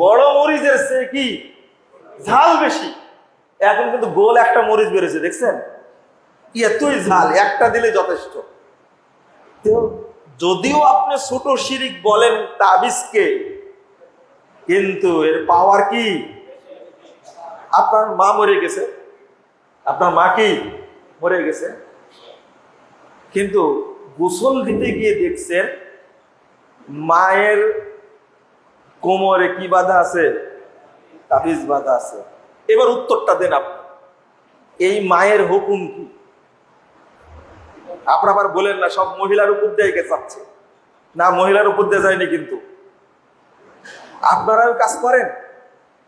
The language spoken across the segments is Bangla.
বড় মরিচের সে কি ঝাল বেশি? এখন কিন্তু গোল একটা মরিচ বেড়েছে, দেখছেন? এতই ঝাল, একটা দিলে যথেষ্ট। যদিও আপনি ছোট শিরিক বলেন তাবিজকে, কিন্তু এর পাওয়ার কি? আপনার মা মরে গেছে, আপনার মা কি মরে গেছে? কিন্তু গোসল দিতে গিয়ে দেখছেন, মায়ের কোমরে কি বাধা আছে? তাবিজ বাধা আছে। এবার উত্তরটা দেন আপনি। এই মায়ের হুকুম কি? আপনার আবার বলেন না, সব মহিলার উপর দিয়ে চাচ্ছে না, মহিলার উপর দিয়ে যায়নি কিন্তু। আপনারা কাজ করেন।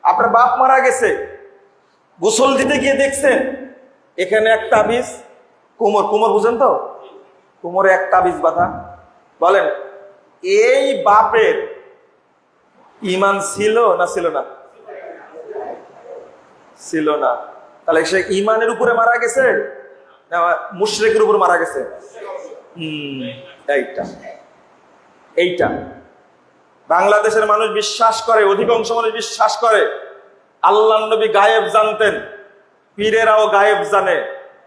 আপনার বাপ মারা গেছে। গোসল দিতে গিয়ে দেখছেন, এখানে এক তাবিজ, কোমর কোমর বুঝেন তো? কোমরে এক তাবিজ বাধা। বলেন, এই বাপের ইমান ছিল না ছিল না? ছিল না। তাহলে সে ইমানের উপরে মারা গেছে মুশরেকের উপর মারা গেছে? এইটা। বাংলাদেশের মানুষ বিশ্বাস করে, অধিকাংশ মানুষ বিশ্বাস করে, আল্লাহ নবী গায়েব জানতেন, পীরেরাও গায়েব জানে।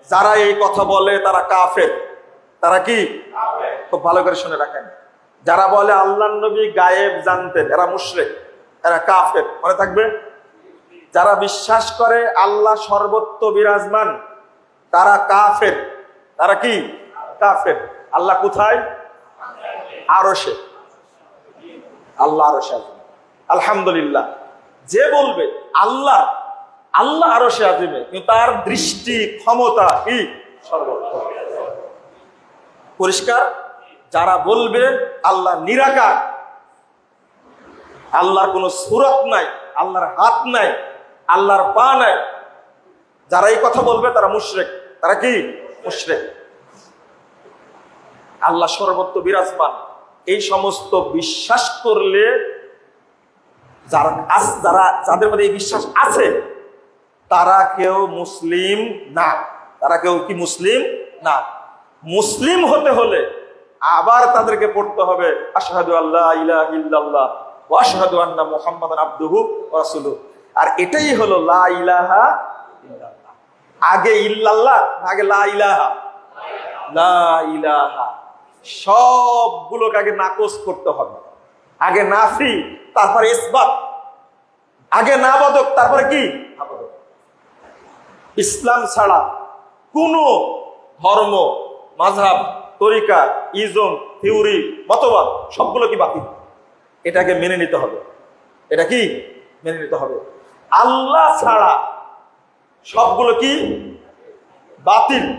যারা এই কথা বলে তারা কাফের। তারা কি? খুব ভালো করে শুনে রাখেন। যারা বলে আল্লাহ নবী গায়েব, জানতেন, এরা মুশরেক, এরা কাফের, মনে থাকবে? যারা বিশ্বাস করে আল্লাহ সর্বত্র বিরাজমান, তারা কাফের। তারা কি? কাফের। আল্লাহ কোথায়? আরশে। আল্লাহ আজমে আলহামদুলিল্লাহ। যে বলবে, আল্লাহ আল্লাহ আরশে আজিমে কিন্তু তার দৃষ্টি, ক্ষমতা কি? সর্বত্র পরিষ্কার? যারা বলবে, আল্লাহ নিরাকার। আল্লাহর কোনো সুরত নাই, আল্লাহর হাত নাই, আল্লাহর পা নাই। যারা এই কথা বলবে, তারা মুশরেক। তারা কি? মুশরেক। আল্লাহ সর্বত্র বিরাজমান। এই সমস্ত বিশ্বাস করলে, যারা যারা, যাদের মধ্যে এই বিশ্বাস আছে, তারা কেউ মুসলিম না। তারা কেউ কি মুসলিম? না। মুসলিম হতে হলে আবার তাদেরকে পড়তে হবে, আশহাদু আল্লাহ ইলাহা ইল্লাল্লাহ ওয়া আশহাদু আন্না মুহাম্মাদান আবদুহু ওয়া আর এটাই হলো লা ইলাহা আগে ইল্লাল্লাহ, আগে লা ইলাহা। লা ইলাহা। সবগুলোকে আগে নাকচ করতে হবে। আগে নাফি, তারপরে ইসবাত। আগে না বাদক তারপরে কি। ইসলাম ছাড়া কোনো ধর্ম মাঝহাব তরিকা, ইজম, থিওরি, মতবাদ, সবগুলো কি বাতিল? এটাকে মেনে নিতে হবে। এটা কি? মেনে নিতে হবে। আল্লাহ ছাড়া সবগুলো কি? বাতিল।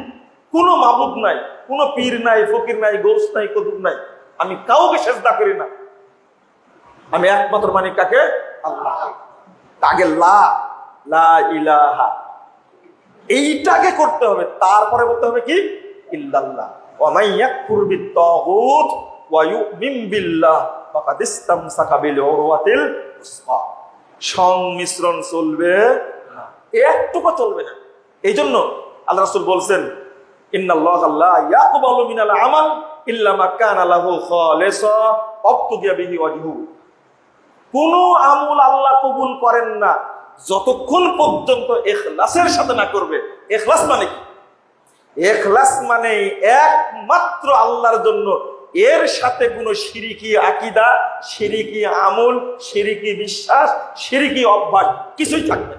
কোনো মাবুদ নাই, কোনো পীর নাই, ফকির নাই, গোস নাই কদুব নাই। আমি কাউকে চেষ্টা করি না। আমি একমাত্র মানি কাকে? আল্লাহ। তাকে লা লা ইলাহা। এইটাকে করতে হবে। তারপরে বলতে হবে কি? ইল্লাল্লাহ। বিত-তাগুত ওয়া ইউমিন বিল্লাহ ফাকাদ ইসতামসাকা বিল উরওয়াতিল উসকা। সংমিশ্রণ চলবে না। একটুকু চলবে না। এই জন্য আল্লাহ রাসূল বলছেন, ইন্নাল্লাহ লা ইয়াকবালু মিনাল আমাল ইল্লা মা কানা লাহু খালিসা অবতুগিয়া বিহি ওয়াজহু। কোন আমল আল্লাহ কবুল করেন না। যতক্ষণ পর্যন্ত এখলাসের সাথে না করবে। এখলাস মানে কি? এখলাস মানে একমাত্র আল্লাহর জন্য। এর সাথে কোনো সিরিকি আকিদা, সিরিকি আমল, সিরিকি বিশ্বাস, সিরিকি অভ্যাস কিছুই থাকবে